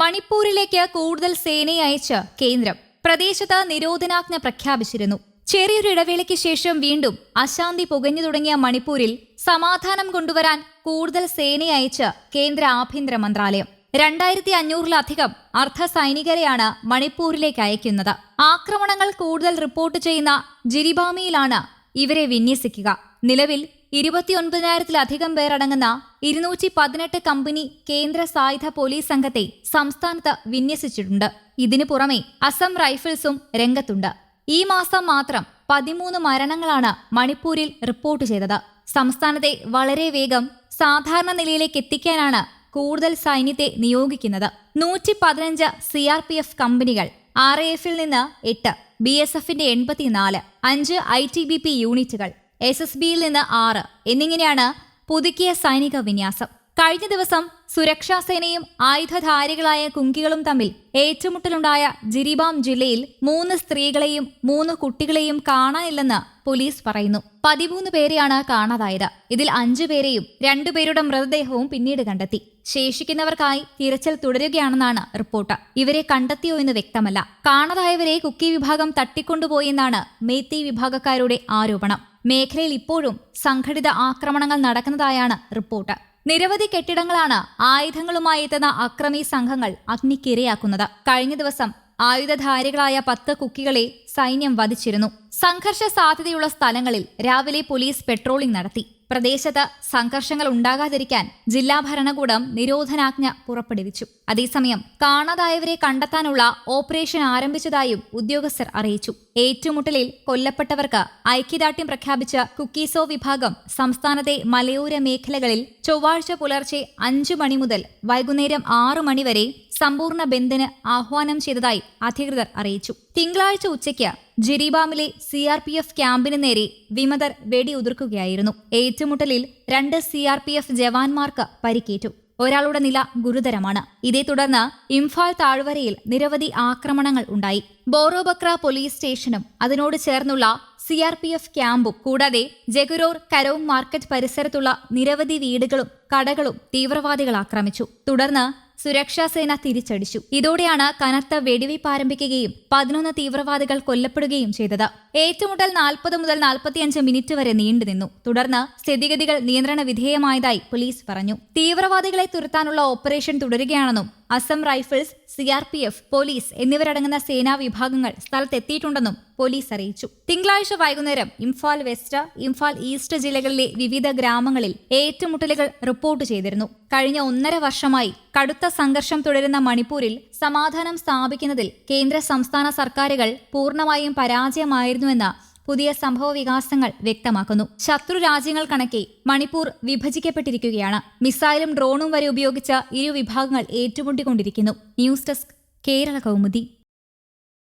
മണിപ്പൂരിലേക്ക് കൂടുതൽ സേനയെ അയച്ച് കേന്ദ്രം പ്രദേശത്ത് നിരോധനാജ്ഞ പ്രഖ്യാപിച്ചിരുന്നു. ചെറിയൊരു ഇടവേളയ്ക്ക് ശേഷം വീണ്ടും അശാന്തി പുകഞ്ഞു തുടങ്ങിയ മണിപ്പൂരിൽ സമാധാനം കൊണ്ടുവരാൻ കൂടുതൽ സേനയെ അയച്ച് കേന്ദ്ര ആഭ്യന്തര മന്ത്രാലയം. രണ്ടായിരത്തി അഞ്ഞൂറിലധികം അർദ്ധ സൈനികരെയാണ് മണിപ്പൂരിലേക്ക് അയക്കുന്നത്. ആക്രമണങ്ങൾ കൂടുതൽ റിപ്പോർട്ട് ചെയ്യുന്ന ജിരിബാമിയിലാണ് ഇവരെ വിന്യസിക്കുക. നിലവിൽ ഇരുപത്തിയൊൻപതിനായിരത്തിലധികം പേർ അടങ്ങുന്ന ഇരുന്നൂറ്റി പതിനെട്ട് കമ്പനി കേന്ദ്ര സായുധ പോലീസ് സംഘത്തെ സംസ്ഥാനത്ത് വിന്യസിച്ചിട്ടുണ്ട്. ഇതിനു പുറമെ അസം റൈഫിൾസും രംഗത്തുണ്ട്. ഈ മാസം മാത്രം പതിമൂന്ന് മരണങ്ങളാണ് മണിപ്പൂരിൽ റിപ്പോർട്ട് ചെയ്തത്. സംസ്ഥാനത്തെ വളരെ വേഗം സാധാരണ നിലയിലേക്ക് എത്തിക്കാനാണ് കൂടുതൽ സൈന്യത്തെ നിയോഗിക്കുന്നത്. നൂറ്റി പതിനഞ്ച് സി ആർ പി എഫ് കമ്പനികൾ ആർ എഫിൽ നിന്ന് എട്ട് ബി എസ് എഫിന്റെ എൺപത്തിനാല് അഞ്ച് ഐ ടി ബി പി യൂണിറ്റുകൾ എസ് എസ് ബിയിൽ നിന്ന് ആറ് എന്നിങ്ങനെയാണ് പുതുക്കിയ സൈനിക വിന്യാസം. കഴിഞ്ഞ ദിവസം സുരക്ഷാ സേനയും ആയുധധാരികളായ കുങ്കികളും തമ്മിൽ ഏറ്റുമുട്ടലുണ്ടായ ജിരിബാം ജില്ലയിൽ മൂന്ന് സ്ത്രീകളെയും മൂന്ന് കുട്ടികളെയും കാണാനില്ലെന്ന് പോലീസ് പറയുന്നു. പതിമൂന്ന് പേരെയാണ് കാണാതായത്. ഇതിൽ അഞ്ചു പേരെയും രണ്ടുപേരുടെ മൃതദേഹവും പിന്നീട് കണ്ടെത്തി. ശേഷിക്കുന്നവർക്കായി തിരച്ചിൽ തുടരുകയാണെന്നാണ് റിപ്പോർട്ട്. ഇവരെ കണ്ടെത്തിയോ എന്ന് വ്യക്തമല്ല. കാണാതായവരെ കുക്കി വിഭാഗം തട്ടിക്കൊണ്ടുപോയെന്നാണ് മേത്തി വിഭാഗക്കാരുടെ ആരോപണം. മേഖലയിൽ ഇപ്പോഴും സംഘടിത ആക്രമണങ്ങൾ നടക്കുന്നതായാണ് റിപ്പോർട്ട്. നിരവധി കെട്ടിടങ്ങളാണ് ആയുധങ്ങളുമായി എത്തുന്ന അക്രമി സംഘങ്ങൾ അഗ്നിക്കിരയാക്കുന്നത്. കഴിഞ്ഞ ദിവസം ആയുധധാരികളായ പത്ത് കുക്കികളെ സൈന്യം വധിച്ചിരുന്നു. സംഘർഷ സാധ്യതയുള്ള സ്ഥലങ്ങളിൽ രാവിലെ പോലീസ് പെട്രോളിംഗ് നടത്തി. പ്രദേശത്ത് സംഘർഷങ്ങൾ ഉണ്ടാകാതിരിക്കാൻ ജില്ലാ ഭരണകൂടം നിരോധനാജ്ഞ പുറപ്പെടുവിച്ചു. അതേസമയം കാണാതായവരെ കണ്ടെത്താനുള്ള ഓപ്പറേഷൻ ആരംഭിച്ചതായും ഉദ്യോഗസ്ഥർ അറിയിച്ചു. ഏറ്റുമുട്ടലിൽ കൊല്ലപ്പെട്ടവർക്ക് ഐക്യദാർഢ്യം പ്രഖ്യാപിച്ച കുക്കീസോ വിഭാഗം സംസ്ഥാനത്തെ മലയോര മേഖലകളിൽ ചൊവ്വാഴ്ച പുലർച്ചെ അഞ്ചു മണി മുതൽ വൈകുന്നേരം ആറു മണിവരെ സമ്പൂർണ ബന്ദിന് ആഹ്വാനം ചെയ്തതായി അധികൃതർ അറിയിച്ചു. തിങ്കളാഴ്ച ഉച്ചയ്ക്ക് ജിരിബാമിലെ സി ആർ പി എഫ് ക്യാമ്പിന് നേരെ വിമതർ വെടിയുതിർക്കുകയായിരുന്നു. ഏറ്റുമുട്ടലിൽ രണ്ട് സി ആർ പി എഫ് ജവാന്മാർക്ക് പരിക്കേറ്റു. ഒരാളുടെ നില ഗുരുതരമാണ്. ഇതേ തുടർന്ന് ഇംഫാൽ താഴ്വരയിൽ നിരവധി ആക്രമണങ്ങൾ ഉണ്ടായി. ബോറോബക്ര പോലീസ് സ്റ്റേഷനും അതിനോട് ചേർന്നുള്ള സി ആർ പി എഫ് ക്യാമ്പും കൂടാതെ ജഗുരോർ കരോങ് മാർക്കറ്റ് പരിസരത്തുള്ള നിരവധി വീടുകളും കടകളും തീവ്രവാദികൾ ആക്രമിച്ചു. തുടർന്ന് സുരക്ഷാ സേന തിരിച്ചടിച്ചു. ഇതോടെയാണ് കനത്ത വെടിവയ്പ് ആരംഭിക്കുകയും പതിനൊന്ന് തീവ്രവാദികൾ കൊല്ലപ്പെടുകയും ചെയ്തത്. ഏറ്റുമുട്ടൽ നാൽപ്പത് മുതൽ നാൽപ്പത്തിയഞ്ച് മിനിറ്റ് വരെ നീണ്ടുനിന്നു തുടർന്ന് സ്ഥിതിഗതികൾ നിയന്ത്രണ വിധേയമായതായി പോലീസ് പറഞ്ഞു. തീവ്രവാദികളെ തുരത്താനുള്ള ഓപ്പറേഷൻ തുടരുകയാണെന്നും അസം റൈഫിൾസ് സിആർപിഎഫ് പോലീസ് എന്നിവരടങ്ങുന്ന സേനാ വിഭാഗങ്ങൾ സ്ഥലത്തെത്തിയിട്ടുണ്ടെന്നും പോലീസ് അറിയിച്ചു. തിങ്കളാഴ്ച വൈകുന്നേരം ഇംഫാൽ വെസ്റ്റ് ഇംഫാൽ ഈസ്റ്റ് ജില്ലകളിലെ വിവിധ ഗ്രാമങ്ങളിൽ ഏറ്റുമുട്ടലുകൾ റിപ്പോർട്ട് ചെയ്തിരുന്നു. കഴിഞ്ഞ ഒന്നര വർഷമായി കടുത്ത സംഘർഷം തുടരുന്ന മണിപ്പൂരിൽ സമാധാനം സ്ഥാപിക്കുന്നതിൽ കേന്ദ്ര സംസ്ഥാന സർക്കാരുകൾ പൂർണമായും പരാജയമായിരുന്നുവെന്ന് പുതിയ സംഭവ വികാസങ്ങൾ വ്യക്തമാക്കുന്നു. ശത്രു രാജ്യങ്ങൾ കണക്കെ മണിപ്പൂർ വിഭജിക്കപ്പെട്ടിരിക്കുകയാണ്. മിസൈലും ഡ്രോണും വരെ ഉപയോഗിച്ച് ഇരു വിഭാഗങ്ങൾ ഏറ്റുമുട്ടിക്കൊണ്ടിരിക്കുന്നു. News desk Kerala Kaumudi.